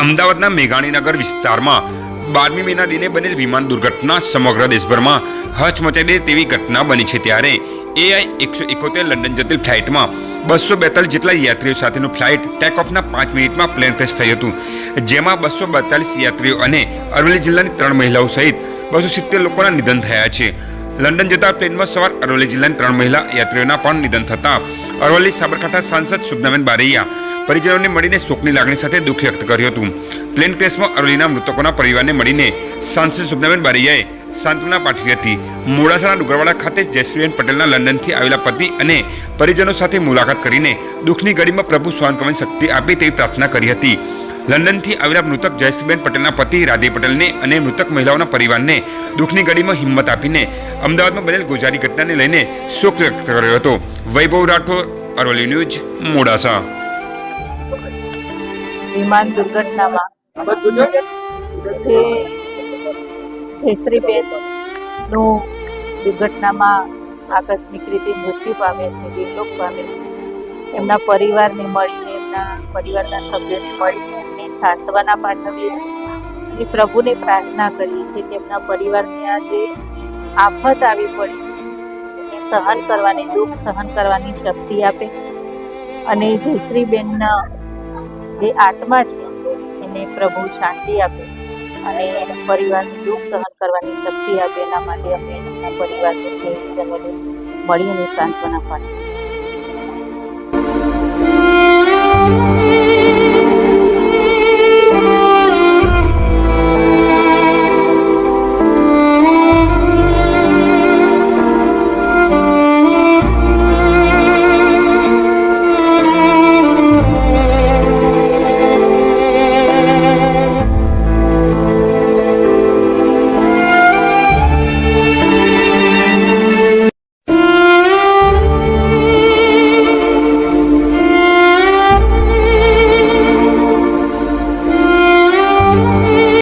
અમદાવાદના મેઘાણીનગર વિસ્તારમાં બારમી મેના દિને બનેલ વિમાન દુર્ઘટના સમગ્ર દેશભરમાં હચમચાવી દે તેવી ઘટના બની છે ત્યારે એઆઈ એકસો એકોતેર લંડન જતી ફ્લાઇટમાં બસો બેતાલીસ જેટલા યાત્રીઓ સાથેનું ફ્લાઇટ ટેક ઓફના પાંચ મિનિટમાં પ્લેન ક્રેશ થયું હતું. જેમાં બસો બેતાલીસ યાત્રીઓ અને અરવલ્લી જિલ્લાની ત્રણ મહિલાઓ સહિત બસો સિત્તેર લોકોના નિધન થયા છે. લંડન જતા પ્લેનમાં સવાર અરવલ્લી જિલ્લાની ત્રણ મહિલા યાત્રીઓના પણ નિધન થતા અરવલ્લી સાબરકાંઠા સાંસદ સુજ્ઞાબેન બારૈયા પરિજનોને મળીને શોકની લાગણી સાથે દુઃખ વ્યક્ત કર્યું હતું. પ્લેન ક્રેશમાં અરવલીના મૃતકોના પરિવારને મળીને સાંસદ શુભનાબેન બારૈયાએ સાંત્વના પાઠવી હતી. મોડાસાના ડુગરવાડા ખાતે જયશ્રીબેન પટેલના લંડનથી આવેલા પતિ અને પરિજનો સાથે મુલાકાત કરીને દુઃખની ઘડીમાં પ્રભુ સ્વાન કરવાની શક્તિ આપે તેવી પ્રાર્થના કરી હતી. લંડનથી આવેલા મૃતક જયશ્રીબેન પટેલના પતિ રાધે પટેલને અને મૃતક મહિલાઓના પરિવારને દુઃખની ઘડીમાં હિંમત આપીને અમદાવાદમાં બનેલ ગોજારી ઘટનાને લઈને શોક વ્યક્ત કર્યો હતો. વૈભવ રાઠોડ, અરવલ્લી ન્યૂઝ, મોડાસા. વિમાન દુર્ઘટનામાં જે કેસરીબેનનું દુર્ઘટનામાં આકસ્મિક રીતે મૃત્યુ પામે છે વિલોપ પામે છે. એમના પરિવારને મળીને એમના પરિવારના સભ્યોને મળીને એમને સાંત્વના પાઠવીએ છીએ. એ પ્રભુને પ્રાર્થના કરીએ છીએ કે એમના પરિવારને આ જે આફત આવી પડી છે. એ સહન કરવાની દુઃખ સહન કરવાની શક્તિ આપે. અને જયશ્રીબેનના જે આત્મા છે, એને પ્રભુ શાંતિ આપે અને એના પરિવારનું દુઃખ સહન કરવાની શક્તિ આપે, એના માટે અમે એના પરિવારને સ્નેહીજનોને મળીને સાંત્વના પાઠવીએ છીએ.